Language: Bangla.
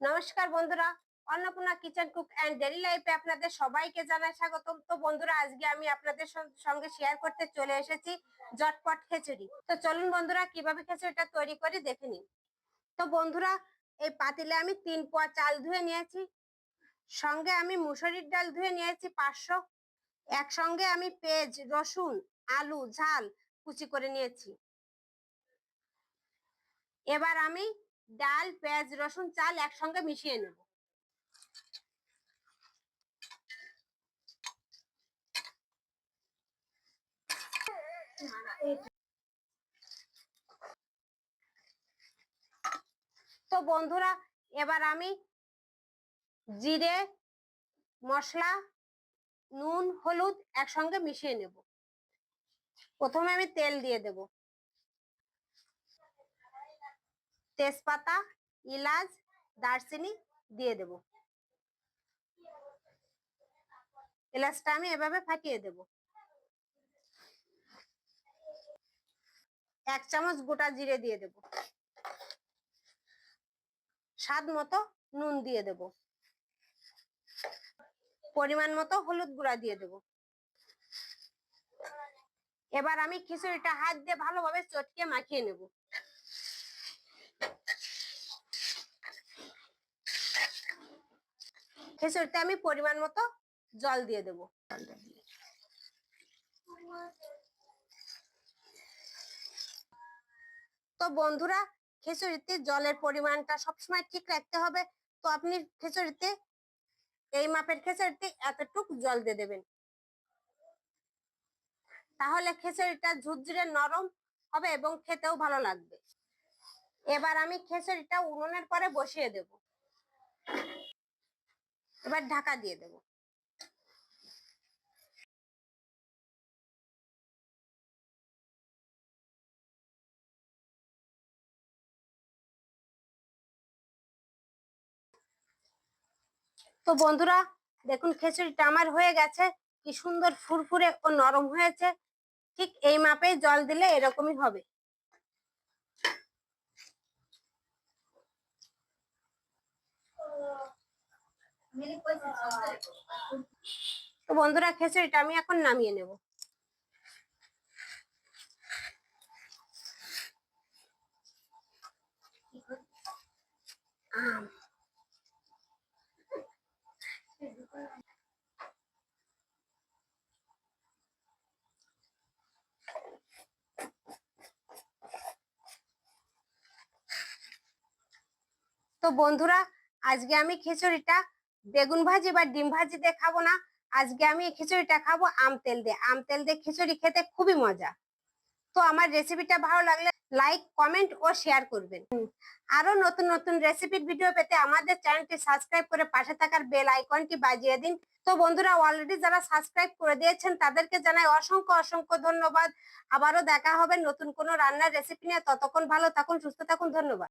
নমস্কার বন্ধুরা, Annapurna kitchen cook and daily লাইফে আপনাদের সবাইকে জানাই স্বাগতম। তো বন্ধুরা, আজকে আমি আপনাদের সঙ্গে শেয়ার করতে চলে এসেছি জটপট খিচুড়ি। তো চলুন বন্ধুরা, কীভাবে খিচুড়িটা তৈরি করে দেখে নিন তো বন্ধুরা, এই পাতিলে আমি তিন পোয়া চাল ধুয়ে নিয়েছি, সঙ্গে আমি মুসুরির ডাল ধুয়ে নিয়েছি পাঁচশো, একসঙ্গে আমি পেঁয়াজ, রসুন, আলু, ঝাল কুচি করে নিয়েছি। এবার আমি ডাল, পেঁয়াজ, রসুন, চাল একসঙ্গে মিশিয়ে নেব। তো বন্ধুরা, এবার আমি জিরে, মশলা, নুন, হলুদ একসঙ্গে মিশিয়ে নেব। প্রথমে আমি তেল দিয়ে দেব। তেজপাতা ইলাচ দারচিনি দিয়ে দেব। এলাচটা আমি এভাবে ফাটিয়ে দেব। এক চামচ গোটা জিরে দিয়ে দেব। স্বাদ মতো নুন দিয়ে দেব। পরিমাণ মতো হলুদ গুঁড়া দিয়ে দেব। এবার আমি খিচুড়িটা হাত দিয়ে ভালোভাবে চটকে মাখিয়ে নেব। খিচুড়িতে আমি পরিমাণ মতো জল দিয়ে দেব। তো বন্ধুরা, খিচুড়িতে জলের পরিমাণটা সবসময় ঠিক রাখতে হবে। তো আপনি খিচুড়িতে, এই মাপের খিচুড়িতে এতটুক জল দিয়ে দেবেন। তাহলে খিচুড়িটা ঝুরঝুরে নরম হবে এবং খেতেও ভালো লাগবে। এবার আমি খিচুড়িটা উনুনের পরে বসিয়ে দেব। এবার ঢাকা দিয়ে দেব। তো বন্ধুরা, দেখুন খিচুড়িটা আমার হয়ে গেছে, কি সুন্দর ফুরফুরে ও নরম হয়েছে। ঠিক এই মাপে জল দিলে এরকমই হবে। তো বন্ধুরা খিচুড়িটা আমি এখন নামিয়ে নেব। তো বন্ধুরা আজকে আমি খিচুড়িটা বেগুন ভাজি বা ডিম ভাজি দিয়ে খাব না। আজকে আমি খিচুড়িটা খাব আম তেল দিয়ে। আম তেল দিয়ে খিচুড়ি খেতে খুবই মজা। তো আমার রেসিপিটা ভালো লাগলে লাইক কমেন্ট ও শেয়ার করবেন। আরও নতুন নতুন রেসিপির ভিডিও পেতে আমাদের চ্যানেলটি সাবস্ক্রাইব করে পাশে থাকার বেল আইকনটি বাজিয়ে দিন। তো বন্ধুরা অলরেডি যারা সাবস্ক্রাইব করে দিয়েছেন, তাদেরকে জানাই অসংখ্য অসংখ্য ধন্যবাদ। আবারও দেখা হবে নতুন কোনো রান্নার রেসিপি নিয়ে। ততক্ষণ ভালো থাকুন, সুস্থ থাকুন, ধন্যবাদ।